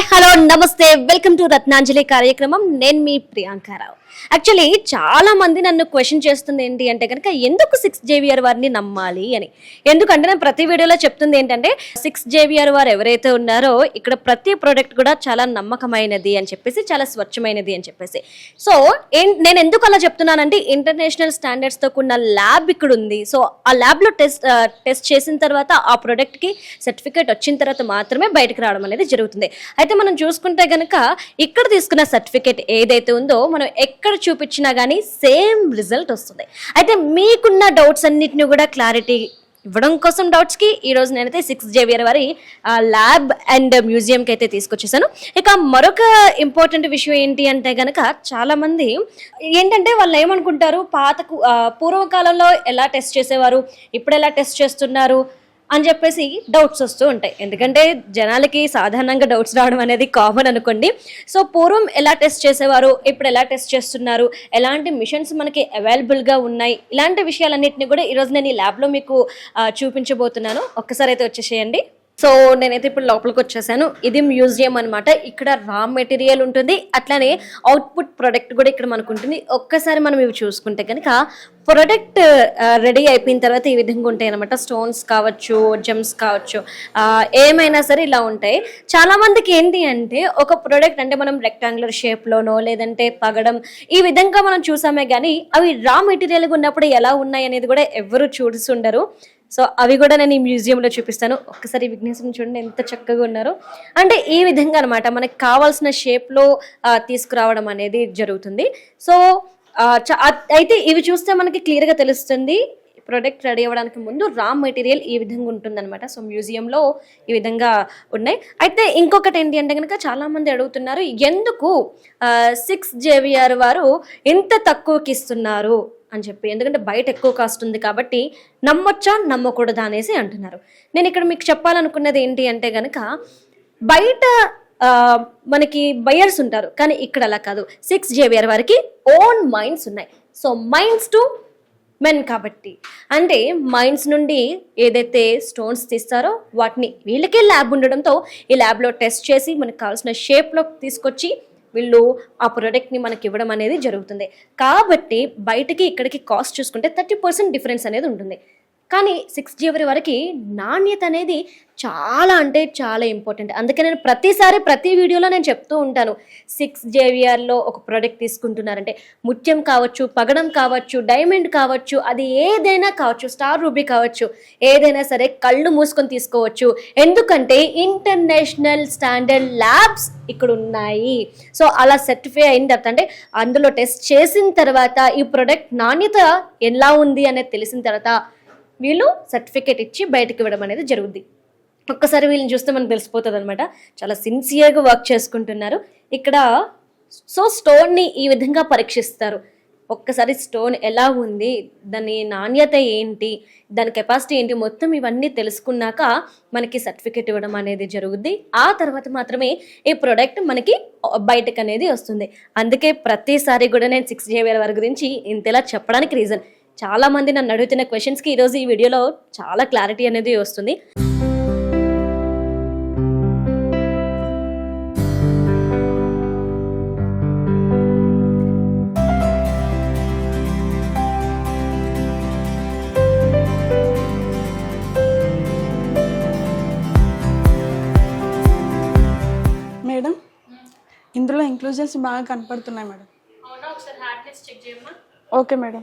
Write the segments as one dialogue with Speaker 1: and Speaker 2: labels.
Speaker 1: Hi hello నమస్తే. Welcome to Ratnanjali కార్యక్రమం. నేను మీ ప్రియాంకారావు యాక్చువల్లీ చాలా మంది నన్ను క్వశ్చన్ చేస్తుంది ఏంటి అంటే కనుక ఎందుకు సిక్స్ జేవిఆర్ వారిని నమ్మాలి? అని. ఎందుకంటే నేను ప్రతి వీడియోలో చెప్తుంది ఏంటంటే సిక్స్ జేవిఆర్ వారు ఎవరైతే ఉన్నారో ఇక్కడ ప్రతి ప్రోడక్ట్ కూడా చాలా నమ్మకమైనది అని చెప్పేసి చాలా స్వచ్ఛమైనది అని చెప్పేసి. సో నేను ఎందుకు అలా చెప్తున్నానంటే ఇంటర్నేషనల్ స్టాండర్డ్స్తో కూడిన ల్యాబ్ ఇక్కడ ఉంది. సో ఆ ల్యాబ్లో టెస్ట్ టెస్ట్ చేసిన తర్వాత ఆ ప్రోడక్ట్కి సర్టిఫికేట్ వచ్చిన తర్వాత మాత్రమే బయటకు రావడం అనేది జరుగుతుంది. అయితే అయితే మనం చూసుకుంటే గనక ఇక్కడ తీసుకున్న సర్టిఫికేట్ ఏదైతే ఉందో మనం ఎక్కడ చూపించినా కానీ సేమ్ రిజల్ట్ వస్తుంది. అయితే మీకున్న డౌట్స్ అన్నిటిని కూడా క్లారిటీ ఇవ్వడం కోసం డౌట్స్కి ఈరోజు నేనైతే సిక్స్ జేవియర్ వారి ల్యాబ్ అండ్ మ్యూజియంకి అయితే తీసుకొచ్చేసాను. ఇక మరొక ఇంపార్టెంట్ విషయం ఏంటి అంటే కనుక చాలామంది ఏంటంటే వాళ్ళు ఏమనుకుంటారు పాత పూర్వకాలంలో ఎలా టెస్ట్ చేసేవారు ఇప్పుడు ఎలా టెస్ట్ చేస్తున్నారు అని చెప్పేసి డౌట్స్ వస్తూ ఉంటాయి. ఎందుకంటే జనాలకి సాధారణంగా డౌట్స్ రావడం అనేది కామన్ అనుకోండి. సో పూర్వం ఎలా టెస్ట్ చేసేవారు? ఇప్పుడు ఎలా టెస్ట్ చేస్తున్నారు? ఎలాంటి మిషన్స్ మనకి అవైలబుల్గా ఉన్నాయి? ఇలాంటి విషయాలన్నింటినీ కూడా ఈరోజు నేను ఈ ల్యాబ్లో మీకు చూపించబోతున్నాను. ఒక్కసారి అయితే వచ్చేసేయండి. సో నేనైతే ఇప్పుడు లోపలికి వచ్చేసాను. ఇది మ్యూజియం అనమాట ఇక్కడ రా మెటీరియల్ ఉంటుంది. అట్లానే అవుట్పుట్ ప్రొడక్ట్ కూడా ఇక్కడ మనకు ఉంటుంది. ఒక్కసారి మనం ఇవి చూసుకుంటే కనుక ప్రొడక్ట్ రెడీ అయిపోయిన తర్వాత ఈ విధంగా ఉంటాయి అనమాట స్టోన్స్ కావచ్చు జెమ్స్ కావచ్చు ఏమైనా సరే ఇలా ఉంటాయి. చాలా మందికి ఏంటి అంటే ఒక ప్రొడక్ట్ అంటే మనం రెక్టాంగులర్ షేప్లోనో లేదంటే పగడం ఈ విధంగా మనం చూసామే కానీ అవి రా మెటీరియల్గా ఉన్నప్పుడు ఎలా ఉన్నాయి అనేది కూడా ఎవరు చూస్తుండరు సో అవి కూడా నేను ఈ మ్యూజియంలో చూపిస్తాను. ఒక్కసారి విఘ్నేశ్వరం చూడండి ఎంత చక్కగా ఉన్నారో. అంటే ఈ విధంగా అనమాట మనకి కావాల్సిన షేప్లో తీసుకురావడం అనేది జరుగుతుంది. సో అయితే ఇవి చూస్తే మనకి క్లియర్గా తెలుస్తుంది ప్రొడక్ట్ రెడీ అవ్వడానికి ముందు రా మెటీరియల్ ఈ విధంగా ఉంటుందన్నమాట. సో మ్యూజియంలో ఈ విధంగా ఉన్నాయి. అయితే ఇంకొకటి ఏంటి అంటే కనుక చాలామంది అడుగుతున్నారు ఎందుకు సిక్స్ జేవిఆర్ వారు ఇంత తక్కువకి ఇస్తున్నారు? అని చెప్పి. ఎందుకంటే బయట ఎక్కువ కాస్ట్ ఉంది కాబట్టి నమ్మొచ్చా నమ్మకూడదా అనేసి అంటున్నారు. నేను ఇక్కడ మీకు చెప్పాలనుకున్నది ఏంటి అంటే కనుక బయట మనకి బయర్స్ ఉంటారు కానీ ఇక్కడ అలా కాదు. సిక్స్ జేవియర్ వారికి ఓన్ మైండ్స్ ఉన్నాయి. సో మైండ్స్ టు మెన్ కాబట్టి. అంటే మైండ్స్ నుండి ఏదైతే స్టోన్స్ తీస్తారో వాటిని వీళ్ళకే ల్యాబ్ ఉండడంతో ఈ ల్యాబ్లో టెస్ట్ చేసి మనకు కావాల్సిన షేప్లో తీసుకొచ్చి వీళ్ళు ఆ ప్రోడక్ట్ని మనకి ఇవ్వడం అనేది జరుగుతుంది. కాబట్టి బయటకి ఇక్కడికి కాస్ట్ చూసుకుంటే థర్టీ పర్సెంట్ డిఫరెన్స్ అనేది ఉంటుంది. కానీ సిక్స్ జీవరి వరకు నాణ్యత అనేది చాలా అంటే చాలా ఇంపార్టెంట్ అందుకే నేను ప్రతిసారి ప్రతి వీడియోలో నేను చెప్తూ ఉంటాను. సిక్స్ జేవిఆర్లో ఒక ప్రోడక్ట్ తీసుకుంటున్నారంటే ముత్యం కావచ్చు పగడం కావచ్చు డైమండ్ కావచ్చు అది ఏదైనా కావచ్చు స్టార్ రూబీ కావచ్చు ఏదైనా సరే కళ్ళు మూసుకొని తీసుకోవచ్చు. ఎందుకంటే ఇంటర్నేషనల్ స్టాండర్డ్ ల్యాబ్స్ ఇక్కడ ఉన్నాయి. సో అలా సర్టిఫై అయిన తర్వాత అంటే అందులో టెస్ట్ చేసిన తర్వాత ఈ ప్రోడక్ట్ నాణ్యత ఎలా ఉంది అనేది తెలిసిన తర్వాత వీళ్ళు సర్టిఫికేట్ ఇచ్చి బయటకు ఇవ్వడం అనేది జరుగుద్ది. ఒక్కసారి వీళ్ళని చూస్తే మనకు తెలిసిపోతుంది అనమాట చాలా సిన్సియర్గా వర్క్ చేసుకుంటున్నారు. ఇక్కడ సో స్టోన్ని ఈ విధంగా పరీక్షిస్తారు. ఒక్కసారి స్టోన్ ఎలా ఉంది? దాని నాణ్యత ఏంటి? దాని కెపాసిటీ ఏంటి? మొత్తం ఇవన్నీ తెలుసుకున్నాక మనకి సర్టిఫికేట్ ఇవ్వడం అనేది జరుగుద్ది. ఆ తర్వాత మాత్రమే ఈ ప్రోడక్ట్ మనకి బయటకు అనేది వస్తుంది. అందుకే ప్రతిసారి కూడా నేను సిక్స్ జేవియర్ వారి గురించి ఇంతలా చెప్పడానికి రీజన్ చాలా మంది నన్ను అడుగుతున్న క్వశ్చన్స్కి ఈరోజు ఈ వీడియోలో చాలా క్లారిటీ అనేది వస్తుంది.
Speaker 2: మేడం ఇందులో ఇంక్లూజన్స్ బాగా కనపడుతున్నాయి madam. Okay madam.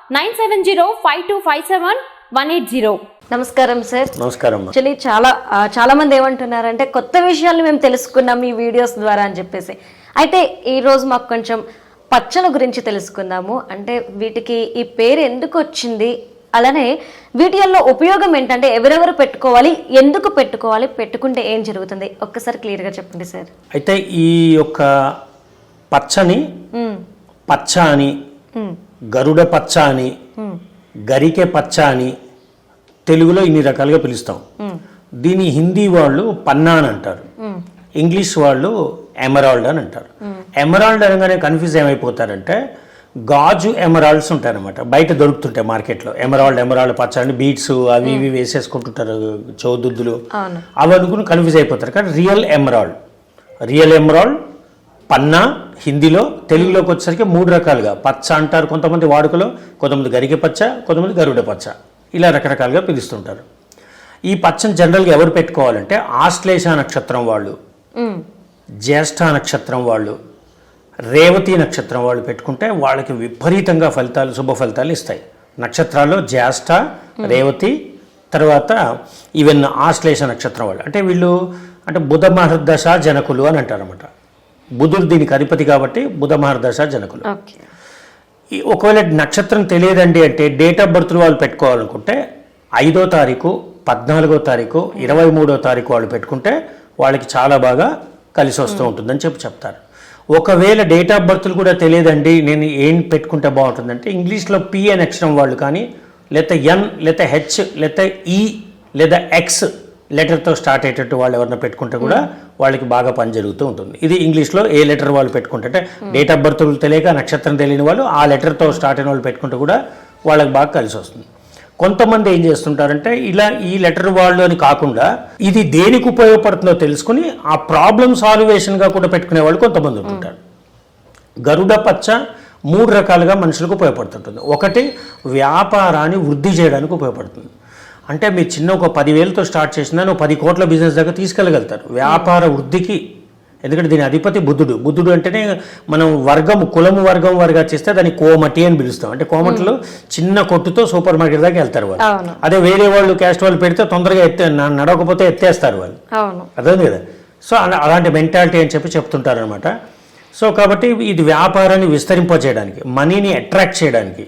Speaker 3: nine seven zero five two five seven one eight zero.
Speaker 1: నమస్కారం సార్.
Speaker 4: నమస్కారం.
Speaker 1: యాక్చువల్లీ చాలా చాలా మంది ఏమంటున్నారంటే కొత్త విషయాలు మేము తెలుసుకున్నాం ఈ వీడియోస్ ద్వారా అని చెప్పేసి. అయితే ఈ రోజు మాకు కొంచెం పచ్చల గురించి తెలుసుకుందాము. అంటే వీటికి ఈ పేరు ఎందుకు వచ్చింది? అలానే వీటి వల్ల ఉపయోగం ఏంటంటే ఎవరెవరు పెట్టుకోవాలి ఎందుకు పెట్టుకోవాలి పెట్టుకుంటే ఏం జరుగుతుంది? ఒక్కసారి క్లియర్గా చెప్పండి సార్.
Speaker 4: అయితే ఈ యొక్క పచ్చని పచ్చ అని గరుడ పచ్చ అని గరికె పచ్చ అని తెలుగులో ఇన్ని రకాలుగా పిలుస్తాం. దీని హిందీ వాళ్ళు పన్నా అని అంటారు ఇంగ్లీష్ వాళ్ళు ఎమరాల్డ్ అని అంటారు. ఎమరాల్డ్ అనగానే కన్ఫ్యూజ్ ఏమైపోతారంటే గాజు ఎమరాల్డ్స్ ఉంటాయన్నమాట. బయట దొరుకుతుంటాయి మార్కెట్లో. ఎమరాల్డ్ ఎమరాల్డ్ పచ్చ అని బీట్స్ అవి ఇవి వేసేసుకుంటుంటారు చౌదుద్దులు.
Speaker 1: అవును.
Speaker 4: అవి అనుకుని కన్ఫ్యూజ్ అయిపోతారు. కానీ రియల్ ఎమరాల్డ్ రియల్ ఎమరాల్డ్ పన్నా హిందీలో తెలుగులోకి వచ్చేసరికి మూడు రకాలుగా. పచ్చ అంటారు కొంతమంది వాడుకలో కొంతమంది గరికె పచ్చ కొంతమంది గరుడ పచ్చ. ఇలా రకరకాలుగా పిలుస్తుంటారు. ఈ పచ్చని జనరల్గా ఎవరు పెట్టుకోవాలంటే ఆశ్లేష నక్షత్రం వాళ్ళు జ్యేష్ఠ నక్షత్రం వాళ్ళు రేవతి నక్షత్రం వాళ్ళు పెట్టుకుంటే వాళ్ళకి విపరీతంగా ఫలితాలు శుభ ఫలితాలు ఇస్తాయి. నక్షత్రాల్లో జ్యేష్ఠ రేవతి తర్వాత ఈవెన్ ఆశ్లేష నక్షత్రం వాళ్ళు. అంటే వీళ్ళు అంటే బుధ మహర్దశ జనకులు అని అంటారన్నమాట. బుధుడు దీనికి అధిపతి కాబట్టి బుధ మహర్దశ జనకులు. ఒకవేళ నక్షత్రం తెలియదండి అంటే డేట్ ఆఫ్ బర్త్ వాళ్ళు పెట్టుకోవాలనుకుంటే ఐదో తారీఖు పద్నాలుగో తారీఖు ఇరవై మూడో తారీఖు వాళ్ళు పెట్టుకుంటే వాళ్ళకి చాలా బాగా కలిసి వస్తూ ఉంటుందని చెప్పి చెప్తారు. ఒకవేళ డేట్ ఆఫ్ బర్త్లు కూడా తెలియదండి నేను ఏం పెట్టుకుంటే బాగుంటుందంటే ఇంగ్లీష్లో పి అనే అక్షరం వాళ్ళు కానీ లేదా ఎన్ లేదా హెచ్ లేదా ఈ లేదా ఎక్స్ లెటర్తో స్టార్ట్ అయ్యేటట్టు వాళ్ళు ఎవరైనా పెట్టుకుంటే కూడా వాళ్ళకి బాగా పని జరుగుతూ ఉంటుంది. ఇది ఇంగ్లీష్లో ఏ లెటర్ వాళ్ళు పెట్టుకుంటే అంటే డేట్ ఆఫ్ బర్త్ తెలియక నక్షత్రం తెలియని వాళ్ళు ఆ లెటర్తో స్టార్ట్ అయిన వాళ్ళు పెట్టుకుంటే కూడా వాళ్ళకి బాగా కలిసి వస్తుంది. కొంతమంది ఏం చేస్తుంటారంటే ఇలా ఈ లెటర్ వాళ్ళు అని కాకుండా ఇది దేనికి ఉపయోగపడుతుందో తెలుసుకుని ఆ ప్రాబ్లమ్ సాల్వేషన్గా కూడా పెట్టుకునే వాళ్ళు కొంతమంది ఉంటుంటారు. గరుడ పచ్చ మూడు రకాలుగా మనుషులకు ఉపయోగపడుతుంటుంది. ఒకటి వ్యాపారాన్ని వృద్ధి చేయడానికి ఉపయోగపడుతుంది. అంటే మీరు చిన్న ఒక పదివేలతో స్టార్ట్ చేసినా నువ్వు పది కోట్ల బిజినెస్ దాకా తీసుకెళ్ళగలుగుతారు. వ్యాపార వృద్ధికి ఎందుకంటే దీని అధిపతి బుద్ధుడు. బుద్ధుడు అంటేనే మనం వర్గం కులము వర్గం వర్గా చేస్తే దాన్ని కోమటి అని పిలుస్తాం. అంటే కోమటిలో చిన్న కొట్టుతో సూపర్ మార్కెట్ దాకా వెళ్తారు వాళ్ళు. అదే వేరే వాళ్ళు క్యాస్ట్ వాళ్ళు పెడితే తొందరగా ఎత్తే నడవకపోతే ఎత్తేస్తారు వాళ్ళు. అర్థం కదా? సో అలా- అలాంటి మెంటాలిటీ అని చెప్పి చెప్తుంటారు అనమాట సో కాబట్టి ఇది వ్యాపారాన్ని విస్తరింపజేయడానికి మనీని అట్రాక్ట్ చేయడానికి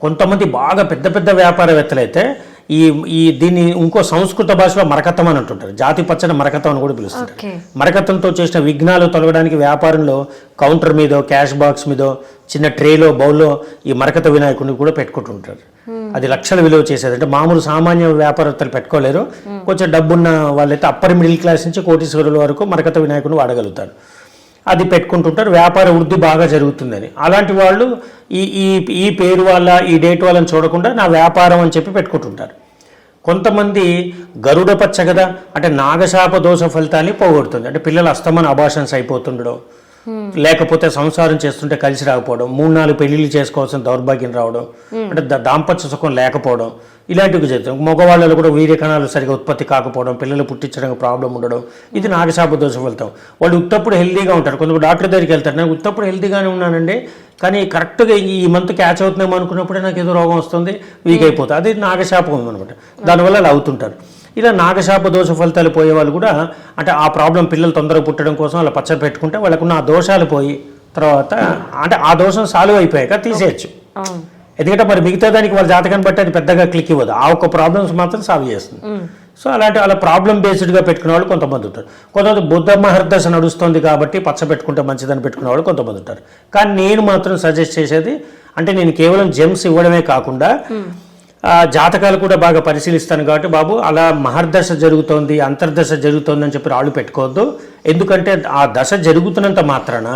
Speaker 4: కొంతమంది బాగా పెద్ద పెద్ద వ్యాపారవేత్తలు అయితే ఈ ఈ దీన్ని ఇంకో సంస్కృత భాషలో మరకతం అని అంటుంటారు. జాతి పచ్చని మరకతం అని కూడా పిలుస్తుంటారు.
Speaker 1: ఓకే.
Speaker 4: మరకతంతో చేసిన విఘ్నాలు తొలగడానికి వ్యాపారంలో కౌంటర్ మీదో క్యాష్ బాక్స్ మీదో చిన్న ట్రేలో బౌల్లో ఈ మరకత వినాయకుడిని కూడా పెట్టుకుంటుంటారు. అది లక్షల విలువ చేసేది. అంటే మామూలు సామాన్య వ్యాపారస్తులు పెట్టుకోలేరు. కొంచెం డబ్బున్న వాళ్ళైతే అప్పర్ మిడిల్ క్లాస్ నుంచి కోటీశ్వరుల వరకు మరకత వినాయకుడిని వాడగలుగుతారు. అది పెట్టుకుంటుంటారు. వ్యాపార వృద్ధి బాగా జరుగుతుందని. అలాంటి వాళ్ళు ఈ ఈ ఈ పేరు వాళ్ళ ఈ డేట్ వాళ్ళని చూడకుండా నా వ్యాపారం అని చెప్పి పెట్టుకుంటుంటారు. కొంతమంది గరుడ పచ్చ కదా అంటే నాగశాప దోష ఫలితాన్ని పోగొడుతుంది. అంటే పిల్లలు అస్తమన అభాషన్స్ అయిపోతుండడం లేకపోతే సంసారం చేస్తుంటే కలిసి రాకపోవడం మూడు నాలుగు పెళ్ళిళ్ళు చేసుకోవాల్సిన దౌర్భాగ్యం రావడం అంటే దాంపత్య సుఖం లేకపోవడం ఇలాంటివి జరుగుతుంది మగవాళ్ళలో కూడా వీర్యకణాలు సరిగా ఉత్పత్తి కాకపోవడం పిల్లలు పుట్టించడానికి ప్రాబ్లం ఉండడం ఇది నాగశాప దోషం వెళ్తాం వాళ్ళు ఉత్తప్పుడు హెల్దీగా ఉంటారు. కొంతమంది డాక్టర్ దగ్గరికి వెళ్తారు. నేను ఉత్తప్పుడు హెల్దీగానే ఉన్నానండి కానీ కరెక్ట్గా ఈ మంత్ క్యాచ్ అవుతుందేమో అనుకున్నప్పుడే నాకు ఏదో రోగం వస్తుంది వీక్ అయిపోతుంది అది నాగశాపం అనమాట. దానివల్ల అలా అవుతుంటారు. ఇలా నాగశాప దోష ఫలితాలు పోయే వాళ్ళు కూడా అంటే ఆ ప్రాబ్లం పిల్లలు తొందరగా పుట్టడం కోసం వాళ్ళ పచ్చడి పెట్టుకుంటే వాళ్ళకున్న ఆ దోషాలు పోయి తర్వాత అంటే ఆ దోషం సాల్వ్ అయిపోయాక తీసేయచ్చు. ఎందుకంటే మరి మిగతా దానికి వాళ్ళ జాతకాన్ని బట్టి అది పెద్దగా క్లిక్ ఇవ్వదు. ఆ ఒక్క ప్రాబ్లమ్స్ మాత్రం సాల్వ్ చేస్తుంది. సో అలాంటి అలా ప్రాబ్లం బేస్డ్గా పెట్టుకునే వాళ్ళు కొంతమంది ఉంటారు. కొంతమంది బుద్ధ మహర్దశ నడుస్తుంది కాబట్టి పచ్చ పెట్టుకుంటే మంచిదని పెట్టుకునే వాళ్ళు కొంతమంది ఉంటారు. కానీ నేను మాత్రం సజెస్ట్ చేసేది అంటే నేను కేవలం జెమ్స్ ఇవ్వడమే కాకుండా జాతకాలు కూడా బాగా పరిశీలిస్తాను కాబట్టి బాబు అలా మహర్దశ జరుగుతోంది అంతర్దశ జరుగుతోంది అని చెప్పి రాళ్ళు పెట్టుకోవద్దు. ఎందుకంటే ఆ దశ జరుగుతున్నంత మాత్రాన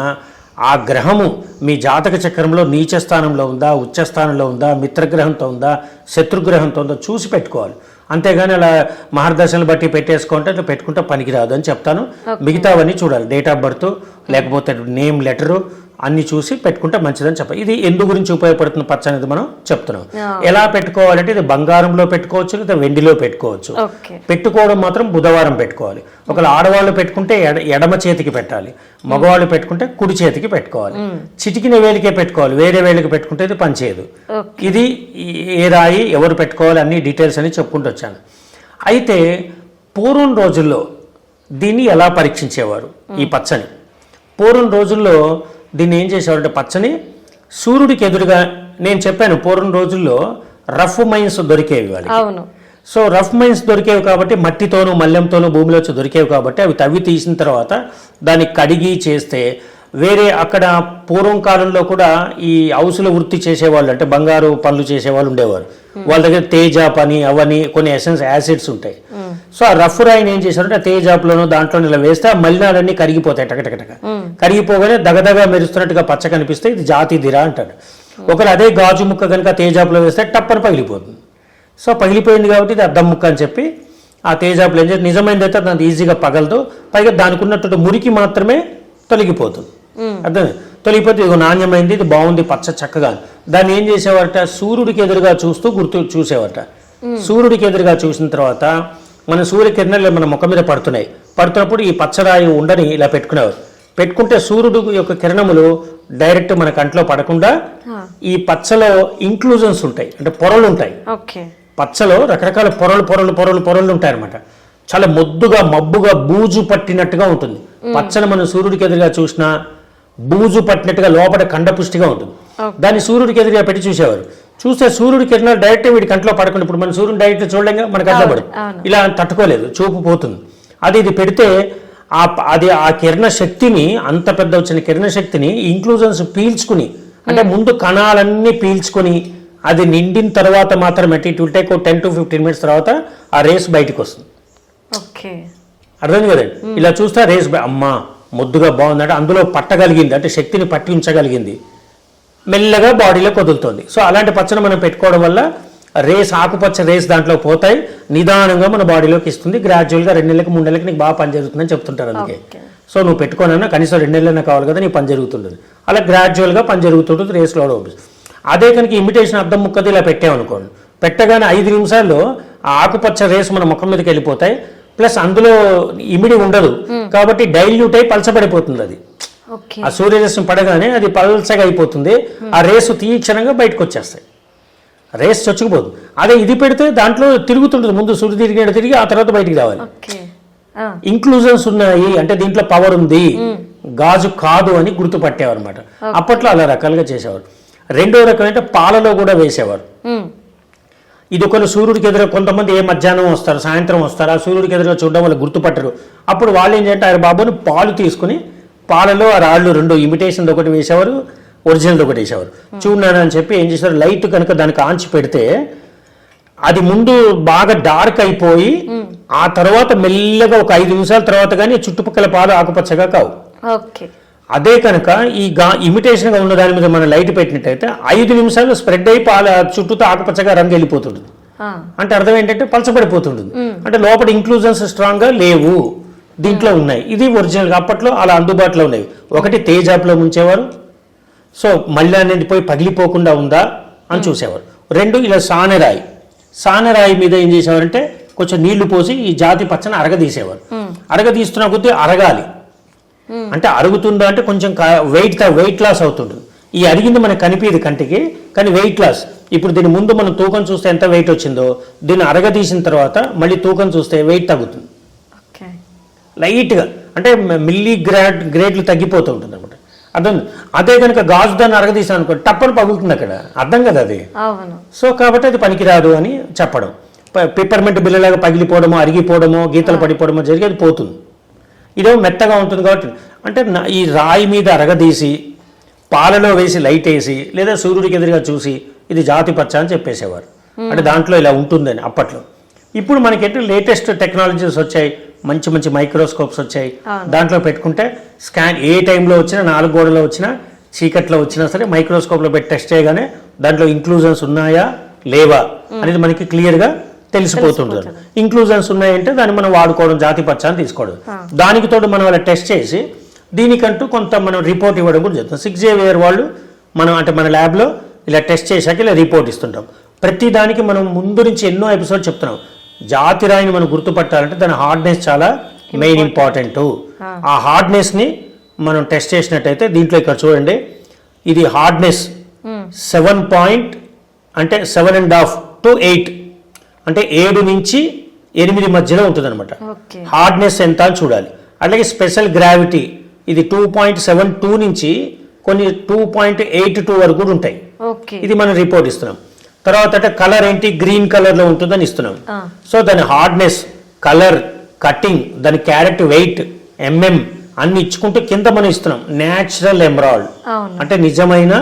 Speaker 4: ఆ గ్రహము మీ జాతక చక్రంలో నీచ స్థానంలో ఉందా ఉచ్చ స్థానంలో ఉందా మిత్రగ్రహంతో ఉందా శత్రుగ్రహంతో ఉందా చూసి పెట్టుకోవాలి. అంతేగాని అలా మహర్దశను బట్టి పెట్టేసుకుంటే అట్లా పెట్టుకుంటే పనికిరాదు అని చెప్తాను. మిగతావన్నీ చూడాలి. డేట్ ఆఫ్ బర్త్ లేకపోతే నేమ్ లెటరు అన్ని చూసి పెట్టుకుంటే మంచిదని చెప్పాలి ఇది ఎందు గురించి ఉపయోగపడుతున్న పచ్చ అనేది మనం చెప్తున్నాం. ఎలా పెట్టుకోవాలంటే ఇది బంగారంలో పెట్టుకోవచ్చు లేదా వెండిలో పెట్టుకోవచ్చు. పెట్టుకోవడం మాత్రం బుధవారం పెట్టుకోవాలి. ఒకవేళ ఆడవాళ్ళు పెట్టుకుంటే ఎడ ఎడమ చేతికి పెట్టాలి. మగవాళ్ళు పెట్టుకుంటే కుడి చేతికి పెట్టుకోవాలి. చిటికిన వేలికే పెట్టుకోవాలి. వేరే వేలికి పెట్టుకుంటే ఇది పనిచేయదు ఇది ఏ రాయి ఎవరు పెట్టుకోవాలి అన్ని డీటెయిల్స్ అని చెప్పుకుంటూ వచ్చాను. అయితే పూర్వం రోజుల్లో దీన్ని ఎలా పరీక్షించేవారు? ఈ పచ్చని. పూర్వం రోజుల్లో దీన్ని ఏం చేసేవారంటే పచ్చని సూర్యుడికి ఎదురుగా నేను చెప్పాను పూర్వం రోజుల్లో రఫ్ మైన్స్ దొరికేవి వాళ్ళకి.
Speaker 1: అవును.
Speaker 4: సో రఫ్ మైన్స్ దొరికేవి కాబట్టి మట్టితోనూ మల్లెంతోనూ భూమిలో వచ్చి దొరికేవి కాబట్టి అవి తవ్వి తీసిన తర్వాత దాన్ని కడిగి చేస్తే వేరే అక్కడ పూర్వం కాలంలో కూడా ఈ హౌసుల వృత్తి చేసేవాళ్ళు అంటే బంగారు పనులు చేసేవాళ్ళు ఉండేవారు. వాళ్ళ దగ్గర తేజాప్ అని అవని కొన్ని ఎసెన్స్ యాసిడ్స్ ఉంటాయి. సో ఆ రఫ్ రాయిని ఏం చేశారంటే తేజాప్లోనూ దాంట్లో ఇలా వేస్తే ఆ మలినాలన్నీ కరిగిపోతాయి టకటకటక కరిగిపోగానే దగదగా మెరుస్తున్నట్టుగా పచ్చ కనిపిస్తే ఇది జాతి దిరా అంటాడు. ఒకరు అదే గాజు ముక్క కనుక తేజాప్లో వేస్తే టప్పని పగిలిపోతుంది. సో పగిలిపోయింది కాబట్టి ఇది అద్దం ముక్క అని చెప్పి ఆ తేజాపులు ఏం చేసి నిజమైనది అయితే అది ఈజీగా పగలదు. పైగా దానికి ఉన్నటువంటి మురికి మాత్రమే తొలగిపోతుంది. అర్థం? తొలగిపోతే ఇది నాణ్యమైంది ఇది బాగుంది పచ్చ చక్కగా దాన్ని ఏం చేసేవారట? సూర్యుడికి ఎదురుగా చూస్తూ గుర్తు చూసేవారట. సూర్యుడికి ఎదురుగా చూసిన తర్వాత మన సూర్యకిరణాలు మన ముఖం మీద పడుతున్నాయి. పడుతున్నప్పుడు ఈ పచ్చరాయి ఉండని ఇలా పెట్టుకునేవారు పెట్టుకుంటే సూర్యుడు యొక్క కిరణములు డైరెక్ట్ మన కంట్లో పడకుండా ఈ పచ్చలో ఇంక్లూజన్స్ ఉంటాయి. అంటే పొరలు ఉంటాయి. పచ్చలో రకరకాల పొరలు పొరలు పొరలు పొరలు ఉంటాయి అనమాట చాలా మొద్దుగా మబ్బుగా బూజు పట్టినట్టుగా ఉంటుంది. పచ్చని మనం సూర్యుడికి ఎదురుగా చూసినా బూజు పట్టినట్టుగా లోపల కండపుష్టిగా ఉంటుంది. దాన్ని సూర్యుడికి ఎదురుగా పెట్టి చూసేవారు. చూస్తే సూర్యుడి కిరణాలు డైరెక్ట్ వీడి కంట్లో పడకుండా ఇప్పుడు మన సూర్యుడు డైరెక్ట్ చూడలేక మన కంట్లో పడు ఇలా తట్టుకోలేదు చూపు పోతుంది. అది ఇది పెడితే ఆ అది ఆ కిరణ శక్తిని అంత పెద్ద వచ్చిన కిరణ శక్తిని ఇంక్లూజన్స్ పీల్చుకుని అంటే ముందు కణాలన్నీ పీల్చుకొని అది నిండిన తర్వాత మాత్రమే it will take ten to fifteen minutes తర్వాత ఆ రేస్ బయటకు వస్తుంది.
Speaker 1: ఓకే.
Speaker 4: అర్థం కదండి? ఇలా చూస్తే రేస్ అమ్మా ముద్దుగా బాగుందంటే అందులో పట్టగలిగింది అంటే శక్తిని పట్టి ఉంచగలిగింది మెల్లగా బాడీలో కదులుతుంది. సో అలాంటి పచ్చని మనం పెట్టుకోవడం వల్ల రేస్ ఆకుపచ్చ రేస్ దాంట్లో పోతాయి. నిదానంగా మన బాడీలోకి ఇస్తుంది. గ్రాడ్యువల్గా రెండు నెలలకు మూడు నెలలకు నీకు బాగా పని జరుగుతుందని చెప్తుంటారు అందుకే. సో నువ్వు పెట్టుకోనన్నా కనీసం రెండు నెలలైనా కావాలి కదా నీ పని జరుగుతుంటుంది అలా గ్రాడ్యువల్గా పని జరుగుతుంటుంది రేస్లో అదే కనుక ఇమిటేషన్ అద్దం ముక్కది ఇలా పెట్టామనుకోండి. పెట్టగానే ఐదు నిమిషాల్లో ఆ ఆకుపచ్చ రేస్ మన ముఖం మీదకి వెళ్ళిపోతాయి. ప్లస్ అందులో ఇమిడి ఉండదు. కాబట్టి డైల్యూట్ అయి పలచబడిపోతుంది అది. ఆ సూర్యరశ్మి పడగానే అది పల్చగా అయిపోతుంది. ఆ రేసు తీక్షణంగా బయటకు వచ్చేస్తాయి రేస్ చొచ్చుకుపోదు. అదే ఇది పెడితే దాంట్లో తిరుగుతుంటుంది. ముందు సూర్యుడు తిరిగినట్టు తిరిగి ఆ తర్వాత బయటికి రావాలి. ఇంక్లూజన్స్ ఉన్నాయి. అంటే దీంట్లో పవర్ ఉంది. గాజు కాదు అని గుర్తుపట్టేవారు అనమాట అప్పట్లో అలా రకాలుగా చేసేవారు. రెండో రకం అంటే పాలలో కూడా వేసేవారు. ఇది కొన్ని సూర్యుడికి ఎదురు కొంతమంది ఏ మధ్యాహ్నం వస్తారు సాయంత్రం వస్తారు ఆ సూర్యుడికి ఎదురుగా చూడడం వల్ల గుర్తుపట్టరు. అప్పుడు వాళ్ళు ఏం చేయంటే ఆయన బాబుని పాలు తీసుకుని పాలలో ఆ రాళ్ళు రెండు ఇమిటేషన్ ఒకటి వేసేవారు ఒరిజినల్ ఒకటి వేసేవారు. చూడన్నాను అని చెప్పి ఏం చేశారు? లైట్ కనుక దానికి ఆంచి పెడితే అది ముందు బాగా డార్క్ అయిపోయి ఆ తర్వాత మెల్లగా ఒక ఐదు నిమిషాల తర్వాత కానీ చుట్టుపక్కల పాలు ఆకుపచ్చగా కావు.
Speaker 1: ఓకే.
Speaker 4: అదే కనుక ఈ గా ఇమిటేషన్గా ఉన్న దాని మీద మనం లైట్ పెట్టినట్టయితే ఐదు నిమిషాలు స్ప్రెడ్ అయి పాల చుట్టూతో ఆకుపచ్చగా రంగు వెళ్ళిపోతుంటుంది అంటే అర్థం ఏంటంటే పలచబడిపోతుంటుంది. అంటే లోపల ఇంక్లూజన్స్ స్ట్రాంగ్గా లేవు. దీంట్లో ఉన్నాయి. ఇది ఒరిజినల్గా అప్పట్లో అలా అందుబాటులో ఉన్నాయి. ఒకటి తేజాబ్లో ముంచేవారు. సో మళ్ళీ అనేది పోయి పగిలిపోకుండా ఉందా అని చూసేవారు. రెండు ఇలా సానెరాయి. సానెరాయి మీద ఏం చేసేవారంటే కొంచెం నీళ్ళు పోసి ఈ జాతి పచ్చని అరగదీసేవారు అరగదీస్తున్న కొద్దీ అరగాలి. అంటే అరుగుతుందా అంటే కొంచెం వెయిట్ వెయిట్ లాస్ అవుతుంటుంది ఈ అరిగింది మనకు కనిపించదు కంటికి కానీ వెయిట్ లాస్ ఇప్పుడు దీని ముందు మనం తూకం చూస్తే ఎంత వెయిట్ వచ్చిందో దీన్ని అరగదీసిన తర్వాత మళ్ళీ తూకం చూస్తే వెయిట్ తగ్గుతుంది. లైట్గా అంటే మిల్లీ గ్రాడ్ గ్రేడ్లు తగ్గిపోతూ ఉంటుంది అనమాట అర్థం అదే కనుక గాజు దాన్ని అరగదీసాను అనుకో టప్పని పగులుతుంది అక్కడ. అర్థం కదా అది? సో కాబట్టి అది పనికిరాదు అని చెప్పడం. పిప్పర్మెంట్ బిల్లలాగా పగిలిపోవడమో అరిగిపోవడమో గీతలు పడిపోవడమో జరిగి అది పోతుంది. ఇదేమో మెత్తగా ఉంటుంది కాబట్టి అంటే ఈ రాయి మీద అరగదీసి పాలలో వేసి లైట్ వేసి లేదా సూర్యుడికి ఎదురుగా చూసి ఇది జాతి పచ్చ అని చెప్పేసేవారు. అంటే దాంట్లో ఇలా ఉంటుందని అప్పట్లో. ఇప్పుడు మనకేంటి లేటెస్ట్ టెక్నాలజీస్ వచ్చాయి. మంచి మంచి మైక్రోస్కోప్స్ వచ్చాయి. దాంట్లో పెట్టుకుంటే స్కాన్ ఏ టైంలో వచ్చినా నాలుగు గోడలో వచ్చినా చీకట్లో వచ్చినా సరే మైక్రోస్కోప్లో పెట్టి టెస్ట్ చేయగానే దాంట్లో ఇంక్లూజన్స్ ఉన్నాయా లేవా అనేది మనకి క్లియర్గా తెలిసిపోతుంటుంది. ఇంక్లూజన్స్ ఉన్నాయంటే దాన్ని మనం వాడుకోవడం జాతి పచ్చ అని తీసుకోవడం. దానికి తోడు మనం అలా టెస్ట్ చేసి దీనికంటూ కొంత మనం రిపోర్ట్ ఇవ్వడం కూడా జరుగుతుంది. సిక్స్ జేవియర్ వాళ్ళు మనం అంటే మన ల్యాబ్లో ఇలా టెస్ట్ చేశాక ఇలా రిపోర్ట్ ఇస్తుంటాం. ప్రతి దానికి మనం ముందు నుంచి ఎన్నో ఎపిసోడ్ చెప్తున్నాం. జాతి రాయిని మనం గుర్తుపట్టాలంటే దాని హార్డ్నెస్ చాలా మెయిన్ ఇంపార్టెంట్ ఆ. హార్డ్నెస్ని మనం టెస్ట్ చేసినట్టయితే దీంట్లో ఇక్కడ చూడండి. ఇది హార్డ్నెస్ సెవెన్ పాయింట్ అంటే seven and half to eight అంటే ఏడు నుంచి ఎనిమిది మధ్యలో ఉంటుంది అనమాట
Speaker 1: ఓకే.
Speaker 4: హార్డ్నెస్ ఎంత అని చూడాలి. అలాగే స్పెషల్ గ్రావిటీ ఇది టూ పాయింట్ సెవెన్ టూ నుంచి కొన్ని టూ పాయింట్ ఎయిట్ టూ వరకు కూడా ఉంటాయి. ఇది మనం రిపోర్ట్ ఇస్తున్నాం. తర్వాత అంటే కలర్ ఏంటి? గ్రీన్ కలర్లో ఉంటుందని ఇస్తున్నాం. సో దాని హార్డ్నెస్ కలర్ కటింగ్ దాని క్యారెట్ వెయిట్ ఎంఎం అన్ని ఇచ్చుకుంటూ కింద మనం ఇస్తున్నాం. Natural emerald. అంటే నిజమైన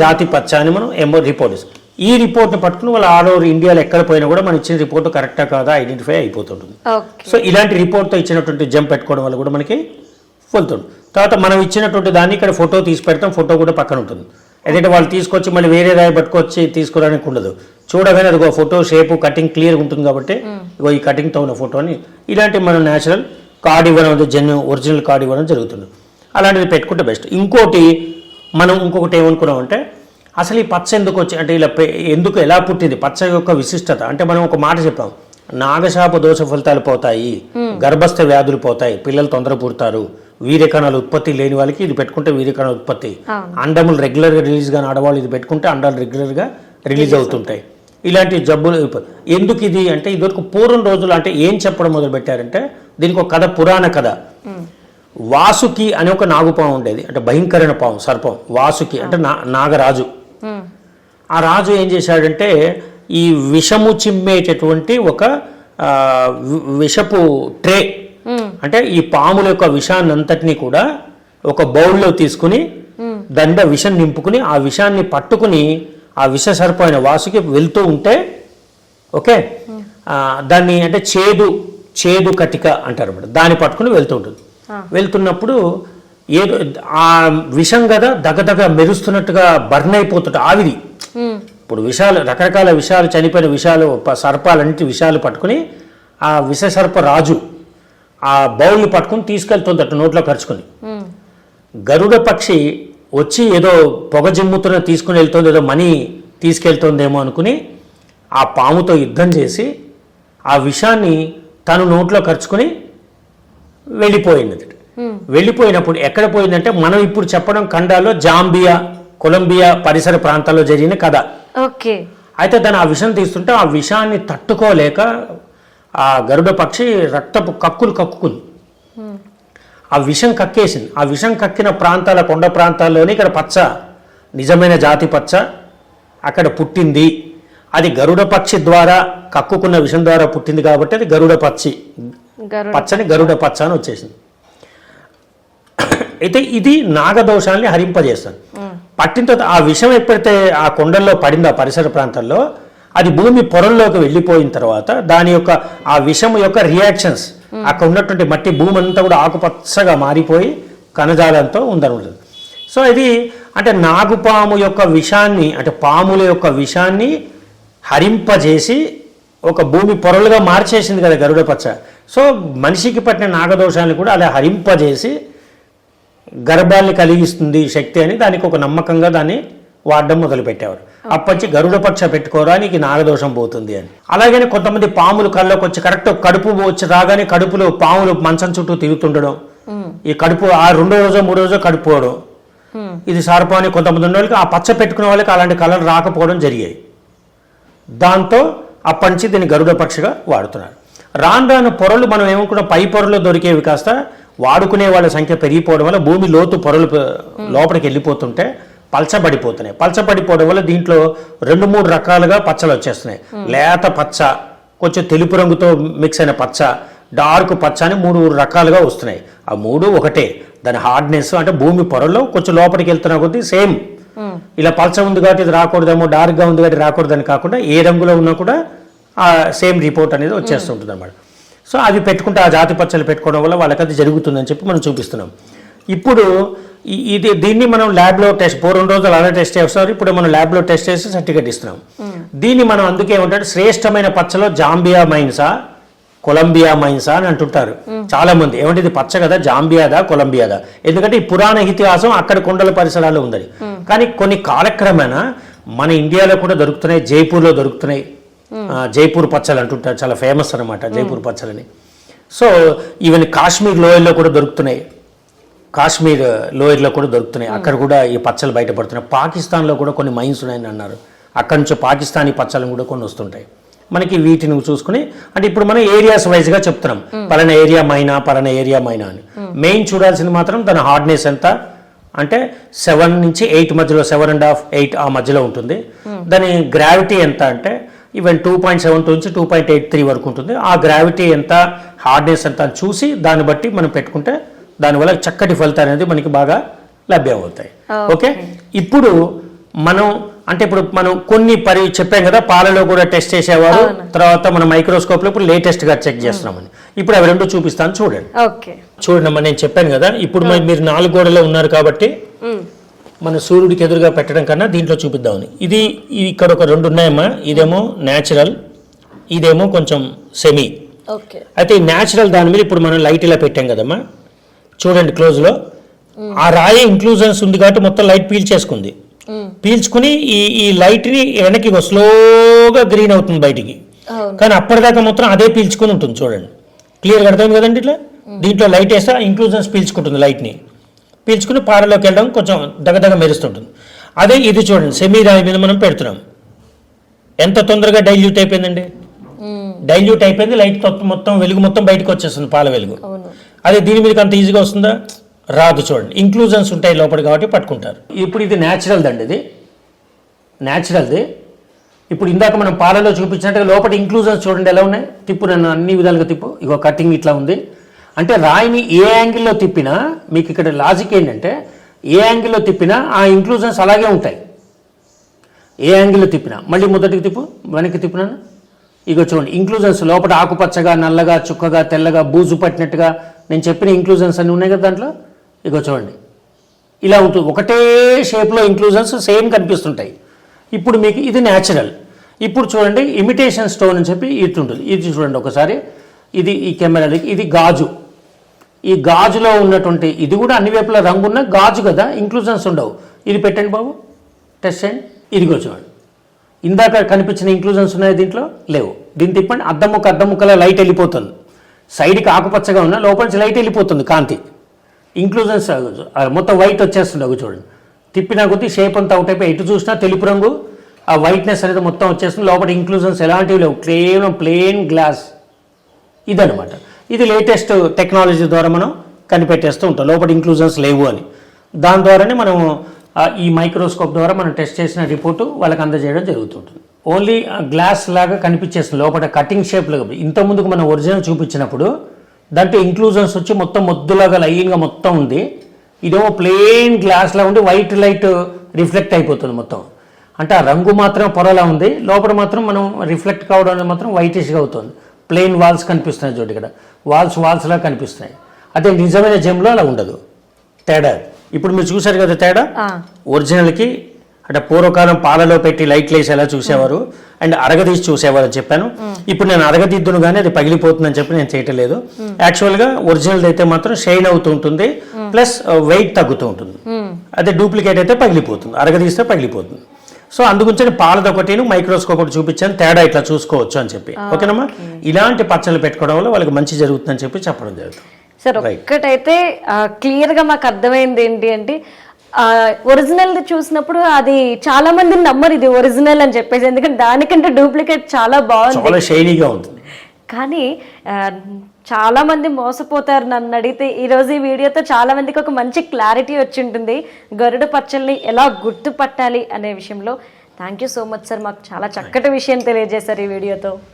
Speaker 4: జాతి పచ్చ అని మనం ఎమో రిపోర్ట్ ఇస్తాం. ఈ రిపోర్ట్ని పట్టుకుని వాళ్ళు ఆల్ ఓవర్ ఇండియాలో ఎక్కడ పోయినా కూడా మనం ఇచ్చిన రిపోర్ట్ కరెక్టా కాదా ఐడెంటిఫై అయిపోతుంటుంది. సో ఇలాంటి రిపోర్ట్తో ఇచ్చినటువంటి జంప్ పెట్టుకోవడం వల్ల కూడా మనకి వెళ్తుంది. తర్వాత మనం ఇచ్చినటువంటి దాన్ని ఇక్కడ ఫోటో తీసి పెడతాం. ఫోటో కూడా పక్కన ఉంటుంది. ఎందుకంటే వాళ్ళు తీసుకొచ్చి మళ్ళీ వేరే రాయి పట్టుకొచ్చి తీసుకురానికి ఉండదు. చూడగానే అదిగో ఫోటో షేపు కటింగ్ క్లియర్గా ఉంటుంది కాబట్టి ఇగో ఈ కటింగ్తో ఉన్న ఫోటో అని ఇలాంటి మనం న్యాచురల్ కార్డ్ ఇవ్వడం అది జెన్యు ఒరిజినల్ కార్డ్ ఇవ్వడం జరుగుతుంది. అలాంటిది పెట్టుకుంటే బెస్ట్. ఇంకోటి మనం ఇంకొకటి ఏమనుకున్నామంటే అసలు ఈ పచ్చ ఎందుకు వచ్చి అంటే ఇలా ఎందుకు ఎలా పుట్టింది? పచ్చ యొక్క విశిష్టత. అంటే మనం ఒక మాట చెప్పాం. నాగశాప దోష ఫలితాలు పోతాయి. గర్భస్థ వ్యాధులు పోతాయి. పిల్లలు తొందర పుడతారు. వీర్యకణాలు ఉత్పత్తి లేని వాళ్ళకి ఇది పెట్టుకుంటే వీర్యకణాల ఉత్పత్తి. అండములు రెగ్యులర్గా రిలీజ్ కానీ ఆడవాళ్ళు ఇది పెట్టుకుంటే అండాలు రెగ్యులర్గా రిలీజ్ అవుతుంటాయి. ఇలాంటి జబ్బులు ఎందుకు ఇది అంటే ఇదివరకు పూర్వం రోజులు అంటే ఏం చెప్పడం మొదలు పెట్టారంటే దీనికి ఒక కథ పురాణ కథ. వాసుకి అనే ఒక నాగుపాము ఉండేది. అంటే భయంకరమైన పాము సర్పం. వాసుకి అంటే నా నాగరాజు. ఆ రాజు ఏం చేశాడంటే ఈ విషము చిమ్మేటటువంటి ఒక విషపు ట్రే అంటే ఈ పాముల యొక్క విషాన్ని అంతటినీ కూడా ఒక బౌల్లో తీసుకుని దండ విషం నింపుకుని ఆ విషాన్ని పట్టుకుని ఆ విష సర్పం అయిన వాసుకి వెళ్తూ ఉంటే ఓకే? దాన్ని అంటే చేదు చేదు కటిక అంటారు అన్నమాట దాన్ని పట్టుకుని వెళ్తూ ఉంటుంది. వెళ్తున్నప్పుడు ఏదో ఆ విషం కదా దగదగ మెరుస్తున్నట్టుగా బర్న్ అయిపోతుంట ఆవిరి. ఇప్పుడు విషాలు రకరకాల విషాలు చనిపోయిన విషాలు సర్పాలన్నిటి విషాలు పట్టుకుని ఆ విష సర్ప రాజు ఆ బౌల్ని పట్టుకుని తీసుకెళ్తుందట నోట్లో ఖర్చుకుని గరుడ పక్షి వచ్చి ఏదో పొగ జిమ్ముతున్న తీసుకుని వెళ్తుంది ఏదో మనీ తీసుకెళ్తుందేమో అనుకుని ఆ పాముతో యుద్ధం చేసి ఆ విషాన్ని తను నోట్లో ఖర్చుకుని వెళ్ళిపోయింది వెళ్ళిపోయినప్పుడు ఎక్కడ పోయిందంటే మనం ఇప్పుడు చెప్పడం ఖండాల్లో జాంబియా కొలంబియా పరిసర ప్రాంతాల్లో జరిగిన కథ.
Speaker 1: ఓకే.
Speaker 4: అయితే దాని ఆ విషం తీస్తుంటే ఆ విషాన్ని తట్టుకోలేక ఆ గరుడ పక్షి రక్తపు కక్కులు కక్కుకుంది. ఆ విషం కక్కేసింది. ఆ విషం కక్కిన ప్రాంతాల కొండ ప్రాంతాల్లోనే ఇక్కడ పచ్చ నిజమైన జాతి పచ్చ అక్కడ పుట్టింది. అది గరుడ పక్షి ద్వారా కక్కుకున్న విషం ద్వారా పుట్టింది కాబట్టి అది గరుడ పక్షి.
Speaker 1: గరుడ
Speaker 4: పచ్చని గరుడ పచ్చ అని వచ్చేసింది. అయితే ఇది నాగదోషాన్ని హరింపజేస్తుంది. పట్టిన తర్వాత ఆ విషం ఎప్పుడైతే ఆ కొండల్లో పడిందో ఆ పరిసర ప్రాంతాల్లో అది భూమి పొరల్లోకి వెళ్ళిపోయిన తర్వాత దాని యొక్క ఆ విషం యొక్క రియాక్షన్స్ అక్కడ ఉన్నటువంటి మట్టి భూమి అంతా కూడా ఆకుపచ్చగా మారిపోయి కణజాలంతో ఉందన్నమాట సో ఇది అంటే నాగుపాము యొక్క విషాన్ని అంటే పాముల యొక్క విషాన్ని హరింపజేసి ఒక భూమి పొరలుగా మార్చేసింది కదా గరుడ పచ్చ. సో మనిషికి పట్టిన నాగదోషాన్ని కూడా అలా హరింపజేసి గర్భాన్ని కలిగిస్తుంది శక్తి అని దానికి ఒక నమ్మకంగా దాన్ని వాడడం మొదలుపెట్టేవారు. అప్పటి గరుడ పక్ష పెట్టుకోరా నీకు నాగదోషం పోతుంది అని. అలాగనే కొంతమంది పాములు కళ్ళకి వచ్చి కరెక్ట్ కడుపు వచ్చి రాగానే కడుపులో పాములు మంచం చుట్టూ తిరుగుతుండడం. ఈ కడుపు ఆ రెండో రోజు మూడో రోజు కడుపు పోవడం ఇది సర్పం కొంతమంది ఉన్న వాళ్ళకి ఆ పచ్చ పెట్టుకునే వాళ్ళకి అలాంటి కలర్ రాకపోవడం జరిగాయి. దాంతో అప్పటి నుంచి దీన్ని గరుడ పక్షిగా వాడుతున్నారు. రాను రాను పొరలు మనం ఏమనుకున్న పై పొరలు దొరికేవి కాస్త వాడుకునే వాళ్ళ సంఖ్య పెరిగిపోవడం వల్ల భూమి లోతు పొరలు లోపలికి వెళ్ళిపోతుంటే పల్చబడిపోతున్నాయి. పల్చబడిపోవడం వల్ల దీంట్లో రెండు మూడు రకాలుగా పచ్చలు వచ్చేస్తున్నాయి. లేత పచ్చ కొంచెం తెలుపు రంగుతో మిక్స్ అయిన పచ్చ డార్క్ పచ్చ అని మూడు రకాలుగా వస్తున్నాయి. ఆ మూడు ఒకటే. దాని హార్డ్నెస్ అంటే భూమి పొరల్లో కొంచెం లోపలికి వెళ్తున్న కొద్దీ సేమ్ ఇలా పల్చ ఉంది కాబట్టి ఇది రాకూడదేమో డార్క్గా ఉంది కాబట్టి రాకూడదని కాకుండా ఏ రంగులో ఉన్నా కూడా ఆ సేమ్ రిపోర్ట్ అనేది వచ్చేస్తుంటుంది అనమాట సో అవి పెట్టుకుంటే ఆ జాతి పచ్చలు పెట్టుకోవడం వల్ల వాళ్ళకి అది జరుగుతుందని చెప్పి మనం చూపిస్తున్నాం. ఇప్పుడు ఇది దీన్ని మనం ల్యాబ్లో టెస్ట్ పూర్వం రోజులు అలా టెస్ట్ చేస్తారు. ఇప్పుడు మనం ల్యాబ్లో టెస్ట్ చేసి సర్టిఫికేట్ ఇస్తున్నాం. దీన్ని మనం అందుకే ఏమంటారు? శ్రేష్టమైన పచ్చలో జాంబియా మైన్సా కొలంబియా మైన్సా అని అంటుంటారు. చాలా మంది ఏమంటే ఇది పచ్చ కదా? జాంబియాదా? కొలంబియాదా? ఎందుకంటే ఈ పురాణ ఇతిహాసం అక్కడ కొండల పరిసరాల్లో ఉందని. కానీ కొన్ని కాలక్రమేణా మన ఇండియాలో కూడా దొరుకుతున్నాయి జైపూర్లో దొరుకుతున్నాయి. జైపూర్ పచ్చలు అంటుంటారు. చాలా ఫేమస్ అనమాట జైపూర్ పచ్చలని. సో ఈవెన్ కాశ్మీర్ లోయల్లో కూడా దొరుకుతున్నాయి. కాశ్మీర్ లోయర్లో కూడా దొరుకుతున్నాయి. అక్కడ కూడా ఈ పచ్చలు బయటపడుతున్నాయి. పాకిస్తాన్లో కూడా కొన్ని మైన్స్ ఉన్నాయని అన్నారు. అక్కడి నుంచి పాకిస్తానీ పచ్చలు కూడా కొన్ని వస్తుంటాయి. మనకి వీటిని చూసుకుని అంటే ఇప్పుడు మనం ఏరియాస్ వైజ్గా చెప్తున్నాం. పలానా ఏరియా మైనా పలానా ఏరియా మైనా అని. మెయిన్ చూడాల్సింది మాత్రం దాని హార్డ్నెస్ ఎంత? అంటే సెవెన్ నుంచి ఎయిట్ మధ్యలో సెవెన్ అండ్ హాఫ్ ఎయిట్ ఆ మధ్యలో ఉంటుంది. దాని గ్రావిటీ ఎంత అంటే even two point seven two నుంచి టూ పాయింట్ ఎయిట్ త్రీ వరకు ఉంటుంది. ఆ గ్రావిటీ ఎంత హార్డ్నెస్ ఎంత అని చూసి దాన్ని బట్టి మనం పెట్టుకుంటే దానివల్ల చక్కటి ఫలితాలు అనేది మనకి బాగా లభ్యం అవుతాయి ఓకే? ఇప్పుడు మనం అంటే ఇప్పుడు మనం కొన్ని పరి చెప్పాం కదా పాలలో కూడా టెస్ట్ చేసేవారు. తర్వాత మన మైక్రోస్కోప్లో ఇప్పుడు లేటెస్ట్గా చెక్ చేస్తున్నామని. ఇప్పుడు అవి రెండు చూపిస్తాను చూడండి. చూడండి అమ్మా నేను చెప్పాను కదా ఇప్పుడు మరి నాలుగు గోడలో ఉన్నారు కాబట్టి మన సూర్యుడికి ఎదురుగా పెట్టడం కన్నా దీంట్లో చూపిద్దామని. ఇది ఇక్కడ ఒక రెండు ఉన్నాయమ్మా. ఇదేమో న్యాచురల్ ఇదేమో కొంచెం సెమీ
Speaker 1: ఓకే.
Speaker 4: అయితే ఈ న్యాచురల్ దాని మీద ఇప్పుడు మనం లైట్ ఇలా పెట్టాం కదమ్మా. చూడండి క్లోజ్లో ఆ రాయి ఇంక్లూజన్స్ ఉంది కాబట్టి మొత్తం లైట్ పీల్చేసుకుంది పీల్చుకుని ఈ ఈ లైట్ని వెనక్కి స్లోగా గ్రీన్ అవుతుంది బయటికి. కానీ అప్పటిదాకా మొత్తం అదే పీల్చుకుని ఉంటుంది చూడండి. క్లియర్గా అర్థమైంది కదండి ఇట్లా? దీంట్లో లైట్ వేస్తే ఇంక్లూజన్స్ పీల్చుకుంటుంది లైట్ని పీల్చుకుని పారలోకి వెళ్ళడం కొంచెం దగదగ మెరుస్తుంటుంది. అదే ఇది చూడండి సెమీ రాయి మీద మనం పెడుతున్నాం. ఎంత తొందరగా డైల్యూట్ అయిపోయిందండి? డైల్యూట్ అయిపోయింది లైట్ మొత్తం వెలుగు మొత్తం బయటకు వచ్చేస్తుంది పాల వెలుగు. అదే దీని మీదకి అంత ఈజీగా వస్తుందా? రాదు చూడండి. ఇంక్లూజన్స్ ఉంటాయి లోపల కాబట్టి పట్టుకుంటారు. ఇప్పుడు ఇది న్యాచురల్ దండి ఇది. న్యాచురల్ది ఇప్పుడు ఇందాక మనం పాలలో చూపించినట్టుగా లోపల ఇంక్లూజన్స్ చూడండి ఎలా ఉన్నాయి? తిప్పు నన్ను అన్ని విధాలుగా తిప్పు. ఇగో కటింగ్ ఇట్లా ఉంది. అంటే రాయిని ఏ యాంగిల్లో తిప్పినా మీకు ఇక్కడ లాజిక్ ఏంటంటే ఏ యాంగిల్లో తిప్పినా ఆ ఇంక్లూజన్స్ అలాగే ఉంటాయి. ఏ యాంగిల్లో తిప్పినా. మళ్ళీ మొదటికి తిప్పు వెనక్కి తిప్పినాను ఇగో చూడండి. ఇంక్లూజన్స్ లోపల ఆకుపచ్చగా నల్లగా చుక్కగా తెల్లగా బూజు పట్టినట్టుగా నేను చెప్పిన ఇంక్లూజన్స్ అన్నీ ఉన్నాయి కదా దాంట్లో? ఇదిగో చూడండి. ఇలా ఉంటుంది. ఒకటే షేప్లో ఇంక్లూజన్స్ సేమ్ కనిపిస్తుంటాయి. ఇప్పుడు మీకు ఇది న్యాచురల్ ఇప్పుడు చూడండి ఇమిటేషన్ స్టోన్ అని చెప్పి ఇటు ఉంటుంది ఇది చూడండి ఒకసారి. ఇది ఈ కెమెరాలకి ఇది గాజు. ఈ గాజులో ఉన్నటువంటి ఇది కూడా అన్ని వైపులా రంగు ఉన్న గాజు కదా ఇంక్లూజన్స్ ఉండవు. ఇది పెట్టండి బాబు. టెస్ట్ చేయండి. ఇదిగో చూడండి. ఇందాక కనిపించిన ఇంక్లూజన్స్ ఉన్నాయి దీంట్లో? లేవు. దీన్ని తిప్పండి. అద్దముక్క అద్దముక్కలా అద్దం ముక్కలా లైట్ వెళ్ళిపోతుంది. సైడ్కి ఆకుపచ్చగా ఉన్న లోపల నుంచి లైట్ వెళ్ళిపోతుంది కాంతి. ఇంక్లూజన్స్ మొత్తం వైట్ వచ్చేస్తుంది అవి చూడండి. తిప్పినా కొద్దీ షేప్ అంతా అవుట్ ఎటు చూసినా తెలుపు రంగు. ఆ వైట్నెస్ అనేది మొత్తం వచ్చేస్తుంది. లోపల ఇంక్లూజన్స్ ఎలాంటివి లేవు. కేవలం ప్లెయిన్ గ్లాస్ ఇదనమాట ఇది లేటెస్ట్ టెక్నాలజీ ద్వారా మనం కనిపెట్టేస్తూ ఉంటాం. లోపల ఇంక్లూజన్స్ లేవు అని. దాని ద్వారానే మనం ఆ, ఈ మైక్రోస్కోప్ ద్వారా మనం టెస్ట్ చేసిన రిపోర్టు వాళ్ళకి అందజేయడం జరుగుతుంటుంది ఓన్లీ గ్లాస్ లాగా కనిపించేస్తుంది లోపల కటింగ్ షేప్లో ఇంత ముందుకు మనం ఒరిజినల్ చూపించినప్పుడు దాంట్లో ఇంక్లూజన్స్ వచ్చి మొత్తం మొద్దులాగా లైన్గా మొత్తం ఉంది. ఇదేమో ప్లెయిన్ గ్లాస్లా ఉండి వైట్ లైట్ రిఫ్లెక్ట్ అయిపోతుంది మొత్తం. అంటే ఆ రంగు మాత్రం పొరలా ఉంది. లోపల మాత్రం మనం రిఫ్లెక్ట్ కావడం అనేది మాత్రం వైటిష్గా అవుతుంది. ప్లెయిన్ వాల్స్ కనిపిస్తున్నాయి చూడండి ఇక్కడ. వాల్స్ వాల్స్లా కనిపిస్తున్నాయి. అదే నిజమైన జెమ్లో అలా ఉండదు. తేడా. ఇప్పుడు మీరు చూశారు కదా తేడా? ఒరిజినల్కి అంటే పూర్వకాలం పాలలో పెట్టి లైట్లు వేసి ఎలా చూసేవారు. అండ్ అరగదీసి చూసేవారు అని చెప్పాను. ఇప్పుడు నేను అరగదిద్దును కానీ అది పగిలిపోతుందని చెప్పి నేను చేయటం లేదు యాక్చువల్గా ఒరిజినల్ అయితే మాత్రం షైన్ అవుతూ ఉంటుంది. ప్లస్ వెయిట్ తగ్గుతూ ఉంటుంది. అదే డూప్లికేట్ అయితే పగిలిపోతుంది. అరగదీస్తే పగిలిపోతుంది. సో అందుగురించి పాలది ఒకటి మైక్రోస్కోప్ ఒకటి చూపించాను. తేడా ఇట్లా చూసుకోవచ్చు అని చెప్పి. ఓకేనమ్మా? ఇలాంటి పచ్చళ్ళు పెట్టుకోవడం వల్ల వాళ్ళకి మంచి జరుగుతుందని చెప్పి చెప్పడం జరుగుతుంది.
Speaker 1: సార్ ఒక్కటైతే క్లియర్గా మాకు అర్థమైంది ఏంటి అంటే ఒరిజినల్ చూసినప్పుడు అది చాలా మంది నమ్మరు ఇది ఒరిజినల్ అని చెప్పేసి. ఎందుకంటే దానికంటే డూప్లికేట్ చాలా బాగుంది.
Speaker 4: చాలా షైనీగా ఉంటుంది.
Speaker 1: కానీ చాలా మంది మోసపోతారు నన్ను అడిగితే. ఈ రోజు ఈ వీడియోతో చాలా మందికి ఒక మంచి క్లారిటీ వచ్చి ఉంటుంది. గరుడ పచ్చల్ని ఎలా గుర్తుపట్టాలి అనే విషయంలో. Thank you so much sir మాకు చాలా చక్కటి విషయం తెలియజేశారు ఈ వీడియోతో.